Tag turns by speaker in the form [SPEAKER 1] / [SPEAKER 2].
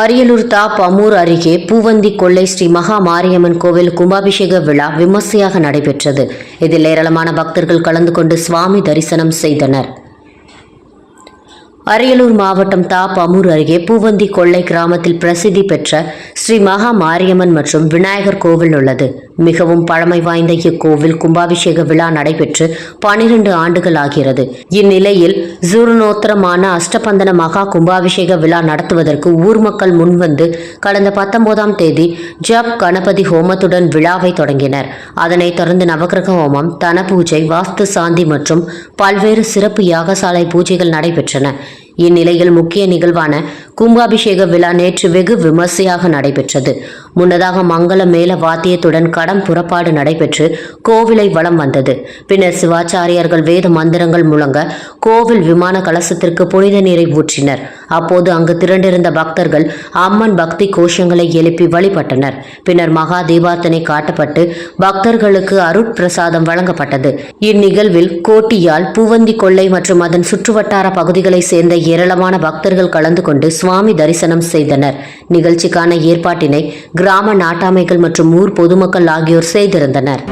[SPEAKER 1] அரியலூர் தா பமூர் அருகே பூவந்தி கொள்ளை ஸ்ரீ மகா மாரியம்மன் கோவில் கும்பாபிஷேக விழா விமர்சையாக நடைபெற்றது. இதில் ஏராளமான பக்தர்கள் கலந்து கொண்டு சுவாமி தரிசனம் செய்தனர். அரியலூர் மாவட்டம் தா பமூர் அருகே பூவந்தி கொள்ளை கிராமத்தில் பிரசித்தி பெற்ற ஸ்ரீ மகா மாரியம்மன் மற்றும் விநாயகர் கோவில் உள்ளது. மிகவும் பழமை வாய்ந்த இக்கோவில் கும்பாபிஷேக விழா நடைபெற்று பனிரெண்டு ஆண்டுகள் ஆகிறது. இந்நிலையில் ஜூர்ணோத்தரமான அஷ்டபந்தன மகா கும்பாபிஷேக விழா நடத்துவதற்கு ஊர் மக்கள் முன்வந்து கடந்த பத்தொன்பதாம் தேதி ஜப் கணபதி ஹோமத்துடன் விழாவை தொடங்கினர். அதனைத் தொடர்ந்து நவக்கிரக ஹோமம் தன பூஜை வாஸ்து சாந்தி மற்றும் பல்வேறு சிறப்பு யாகசாலை பூஜைகள் நடைபெற்றன. இந்நிலையில் முக்கிய நிகழ்வான கும்பாபிஷேக விழா நேற்று வெகு விமர்சையாக நடைபெற்றது. முன்னதாக மங்கள மேல வாத்தியத்துடன் கடம் புறப்பாடு நடைபெற்று கோவிலை வலம் வந்தது. பின்னர் சிவாச்சாரியார்கள் வேத மந்திரங்கள் முழங்க கோவில் விமான கலசத்திற்கு புனித நீரை ஊற்றினர். அப்போது அங்கு திரண்டிருந்த பக்தர்கள் அம்மன் பக்தி கோஷங்களை எழுப்பி வழிபட்டனர். பின்னர் மகா தீபார்த்தனை காட்டப்பட்டு பக்தர்களுக்கு அருட்பிரசாதம் வழங்கப்பட்டது. இந்நிகழ்வில் கோட்டியால் பூவந்தி கொள்ளை மற்றும் அதன் சுற்றுவட்டார பகுதிகளைச் சேர்ந்த ஏராளமான பக்தர்கள் கலந்து கொண்டு சுவாமி தரிசனம் செய்தனர். நிகழ்ச்சிக்கான ஏற்பாட்டினை கிராம நாட்டாமைகள் மற்றும் ஊர் பொதுமக்கள் ஆகியோர் செய்திருந்தனர்